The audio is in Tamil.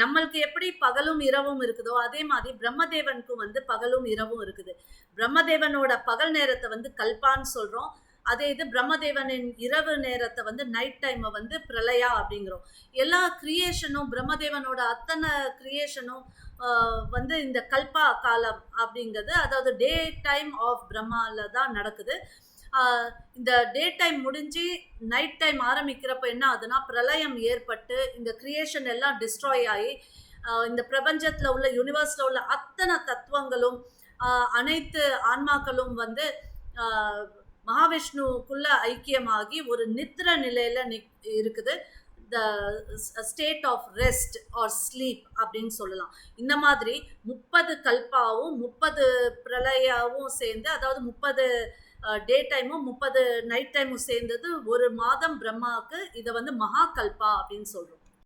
நம்மளுக்கு எப்படி பகலும் இரவும் இருக்குதோ அதே மாதிரி பிரம்மதேவனுக்கும் வந்து பகலும் இரவும் இருக்குது. பிரம்மதேவனோட பகல் நேரத்தை வந்து கல்பான்னு சொல்றோம். அதே இது பிரம்மதேவனின் இரவு நேரத்தை வந்து நைட் டைமை வந்து பிரளயா அப்படிங்கிறோம். எல்லா கிரியேஷனும் பிரம்மதேவனோட அத்தனை கிரியேஷனும் வந்து இந்த கல்பா காலம் அப்படிங்கிறது அதாவது டே டைம் ஆஃப் பிரம்மாவில் தான் நடக்குது. இந்த டே டைம் முடிஞ்சு நைட் டைம் ஆரம்பிக்கிறப்ப என்ன ஆகுதுன்னா பிரளயம் ஏற்பட்டு இந்த கிரியேஷன் எல்லாம் டிஸ்ட்ராய் ஆகி இந்த பிரபஞ்சத்தில் உள்ள யூனிவர்ஸில் உள்ள அத்தனை தத்துவங்களும் அனைத்து ஆன்மாக்களும் வந்து மகாவிஷ்ணுக்குள்ள ஐக்கியமாகி ஒரு நித்திர நிலையில் நிக் இருக்குது. The state of rest or sleep அப்படின்னு சொல்லலாம். இந்த மாதிரி முப்பது கல்பாவும் முப்பது பிரளயாவும் சேர்ந்து அதாவது முப்பது டே டைமும் முப்பது நைட் டைமும் சேர்ந்தது ஒரு மாதம் பிரம்மாவுக்கு இதை வந்து மகா கல்பா அப்படின்னு சொல்கிறோம்